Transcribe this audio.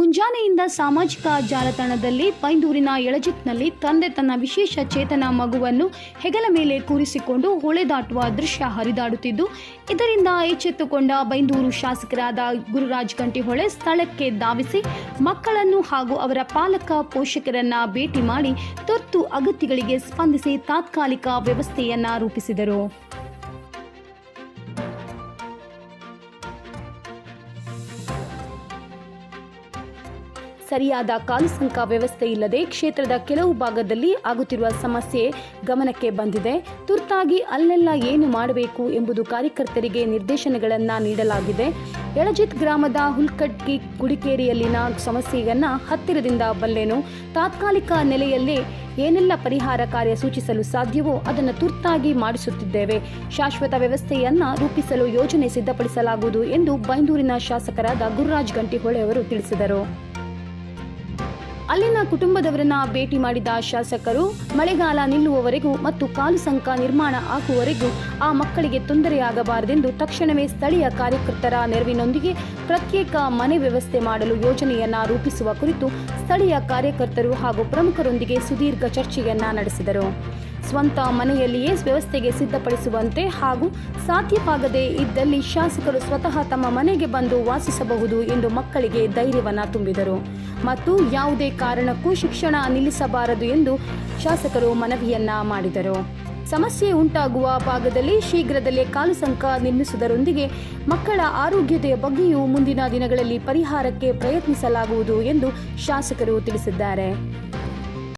ಮುಂಜಾನೆಯಿಂದ ಸಾಮಾಜಿಕ ಜಾಲತಾಣದಲ್ಲಿ ಬೈಂದೂರಿನ ಎಳಜಿತ್ನಲ್ಲಿ ತಂದೆ ತನ್ನ ವಿಶೇಷ ಚೇತನ ಮಗುವನ್ನು ಹೆಗಲ ಮೇಲೆ ಕೂರಿಸಿಕೊಂಡು ಹೊಳೆ ದಾಟುವ ದೃಶ್ಯ ಹರಿದಾಡುತ್ತಿದ್ದು, ಇದರಿಂದ ಎಚ್ಚೆತ್ತುಕೊಂಡ ಬೈಂದೂರು ಶಾಸಕರಾದ ಗುರುರಾಜ್ ಗಂಟಿಹೊಳೆ ಸ್ಥಳಕ್ಕೆ ಧಾವಿಸಿ ಮಕ್ಕಳನ್ನು ಹಾಗೂ ಅವರ ಪಾಲಕ ಪೋಷಕರನ್ನ ಭೇಟಿ ಮಾಡಿ ತುರ್ತು ಅಗತ್ಯಗಳಿಗೆ ಸ್ಪಂದಿಸಿ ತಾತ್ಕಾಲಿಕ ವ್ಯವಸ್ಥೆಯನ್ನ ರೂಪಿಸಿದರು. ಸರಿಯಾದ ಕಾಲುಸಂಕ ವ್ಯವಸ್ಥೆ ಇಲ್ಲದೆ ಕ್ಷೇತ್ರದ ಕೆಲವು ಭಾಗದಲ್ಲಿ ಆಗುತ್ತಿರುವ ಸಮಸ್ಯೆ ಗಮನಕ್ಕೆ ಬಂದಿದೆ. ತುರ್ತಾಗಿ ಅಲ್ಲೆಲ್ಲ ಏನು ಮಾಡಬೇಕು ಎಂಬುದು ಕಾರ್ಯಕರ್ತರಿಗೆ ನಿರ್ದೇಶನಗಳನ್ನು ನೀಡಲಾಗಿದೆ. ಎಳಜಿತ್ ಗ್ರಾಮದ ಹುಲ್ಕಟ್ಟಿ ಗುಡಿಕೇರಿಯಲ್ಲಿನ ಸಮಸ್ಯೆಯನ್ನು ಹತ್ತಿರದಿಂದ ಬಲ್ಲೆನು. ತಾತ್ಕಾಲಿಕ ನೆಲೆಯಲ್ಲಿ ಏನೆಲ್ಲ ಪರಿಹಾರ ಕಾರ್ಯ ಸೂಚಿಸಲು ಸಾಧ್ಯವೋ ಅದನ್ನು ತುರ್ತಾಗಿ ಮಾಡಿಸುತ್ತಿದ್ದೇವೆ. ಶಾಶ್ವತ ವ್ಯವಸ್ಥೆಯನ್ನು ರೂಪಿಸಲು ಯೋಜನೆ ಸಿದ್ಧಪಡಿಸಲಾಗುವುದು ಎಂದು ಬೈಂದೂರಿನ ಶಾಸಕರಾದ ಗುರುರಾಜ್ ಗಂಟಿಹೊಳೆ ಅವರು ತಿಳಿಸಿದರು. ಅಲ್ಲಿನ ಕುಟುಂಬದವರನ್ನ ಭೇಟಿ ಮಾಡಿದ ಶಾಸಕರು, ಮಳೆಗಾಲ ನಿಲ್ಲುವವರೆಗೂ ಮತ್ತು ಕಾಲು ಸಂಕ ನಿರ್ಮಾಣ ಆಗುವವರೆಗೂ ಆ ಮಕ್ಕಳಿಗೆ ತೊಂದರೆಯಾಗಬಾರದೆಂದು ತಕ್ಷಣವೇ ಸ್ಥಳೀಯ ಕಾರ್ಯಕರ್ತರ ನೆರವಿನೊಂದಿಗೆ ಪ್ರತ್ಯೇಕ ಮನೆ ವ್ಯವಸ್ಥೆ ಮಾಡಲು ಯೋಜನೆಯನ್ನ ರೂಪಿಸುವ ಕುರಿತು ಸ್ಥಳೀಯ ಕಾರ್ಯಕರ್ತರು ಹಾಗೂ ಪ್ರಮುಖರೊಂದಿಗೆ ಸುದೀರ್ಘ ಚರ್ಚೆಯನ್ನ ನಡೆಸಿದರು. ಸ್ವಂತ ಮನೆಯಲ್ಲಿಯೇ ವ್ಯವಸ್ಥೆಗೆ ಸಿದ್ಧಪಡಿಸುವಂತೆ ಹಾಗೂ ಸಾಧ್ಯವಾಗದೇ ಇದ್ದಲ್ಲಿ ಶಾಸಕರು ಸ್ವತಃ ತಮ್ಮ ಮನೆಗೆ ಬಂದು ವಾಸಿಸಬಹುದು ಎಂದು ಮಕ್ಕಳಿಗೆ ಧೈರ್ಯವನ್ನು ತುಂಬಿದರು. ಮತ್ತು ಯಾವುದೇ ಕಾರಣಕ್ಕೂ ಶಿಕ್ಷಣ ನಿಲ್ಲಿಸಬಾರದು ಎಂದು ಶಾಸಕರು ಮನವಿಯನ್ನ ಮಾಡಿದರು. ಸಮಸ್ಯೆ ಉಂಟಾಗುವ ಭಾಗದಲ್ಲಿ ಶೀಘ್ರದಲ್ಲೇ ಕಾಲು ಸಂಕ ನಿರ್ಮಿಸುವುದರೊಂದಿಗೆ ಮಕ್ಕಳ ಆರೋಗ್ಯತೆಯ ಬಗ್ಗೆಯೂ ಮುಂದಿನ ದಿನಗಳಲ್ಲಿ ಪರಿಹಾರಕ್ಕೆ ಪ್ರಯತ್ನಿಸಲಾಗುವುದು ಎಂದು ಶಾಸಕರು ತಿಳಿಸಿದ್ದಾರೆ.